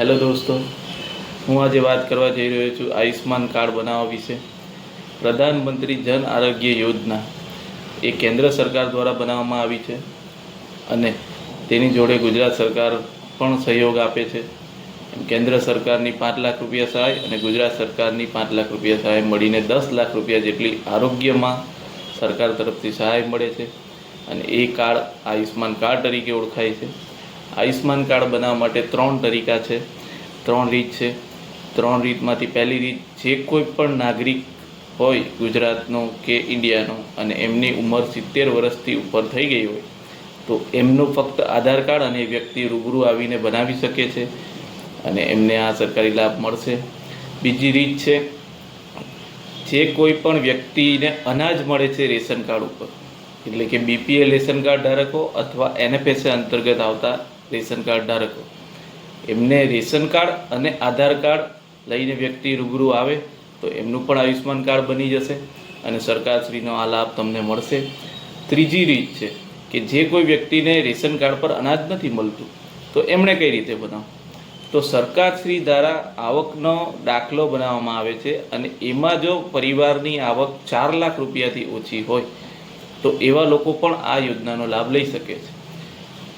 Hello દોસ્તો, હું આજે વાત કરવા જઈ રહ્યો છું આયુષ્માન કાર્ડ બનાવવા વિશે. પ્રધાનમંત્રી જન આરોગ્ય યોજના એ કેન્દ્ર સરકાર દ્વારા બનાવવામાં આવી છે અને તેની જોડે ગુજરાત સરકાર પણ સહયોગ આપે છે. કેન્દ્ર સરકારની પાંચ લાખ રૂપિયા સહાય અને ગુજરાત સરકારની પાંચ લાખ રૂપિયા સહાય મળીને દસ લાખ રૂપિયા જેટલી આરોગ્યમાં સરકાર તરફથી સહાય મળે છે અને એ કાર્ડ આયુષ્માન કાર્ડ તરીકે ઓળખાય છે. આયુષ્માન કાર્ડ બનાવવા માટે ત્રણ તરીકા છે. ત્રણ રીત છે. ત્રણ રીતમાંથી પહેલી રીત, જે કોઈ પણ નાગરિક હોય ગુજરાતનો કે ઇન્ડિયાનો અને એમની ઉંમર સિત્તેર વર્ષથી ઉપર થઈ ગઈ હોય, તો એમનું ફક્ત આધાર કાર્ડ અને વ્યક્તિ રૂબરૂ આવીને બનાવી શકે છે અને એમને આ સરકારી લાભ મળશે. બીજી રીત છે, જે કોઈ પણ વ્યક્તિને અનાજ મળે છે રેશન કાર્ડ ઉપર, એટલે કે બીપીએલ રેશન કાર્ડ ધારકો અથવા એનએફએસએ અંતર્ગત આવતા રેશન કાર્ડ ધારકો. એમને રેશન કાર્ડ અને આધાર કાર્ડ લઈને વ્યક્તિ રૂબરૂ આવે તો એમનું પણ આયુષ્માન કાર્ડ બની જશે અને સરકારશ્રીનો આ લાભ તમને મળશે. ત્રીજી રીત છે કે જે કોઈ વ્યક્તિને રેશન કાર્ડ પર અનાજ નથી મળતું, તો એમણે કઈ રીતે બનાવવું? તો સરકારશ્રી દ્વારા આવકનો દાખલો બનાવવામાં આવે છે અને એમાં જો પરિવારની આવક ચાર લાખ રૂપિયાથી ઓછી હોય, તો એવા લોકો પણ આ યોજનાનો લાભ લઈ શકે છે.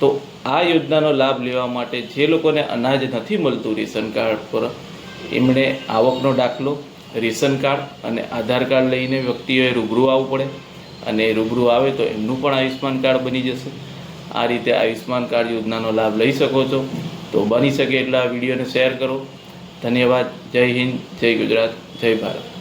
તો આ યોજનાનો લાભ લેવા માટે જે લોકોને અનાજ નથી મળતું રેશન કાર્ડ પર, એમણે આવકનો દાખલો, રેશન કાર્ડ અને આધાર કાર્ડ લઈને વ્યક્તિઓએ રૂબરૂ આવવું પડે અને રૂબરૂ આવે તો એમનું પણ આયુષ્માન કાર્ડ બની જશે. આ રીતે આયુષ્માન કાર્ડ યોજનાનો લાભ લઈ શકો છો. તો બની શકે એટલા વિડીયોને શેર કરો. ધન્યવાદ. જય હિન્દ. જય ગુજરાત. જય ભારત.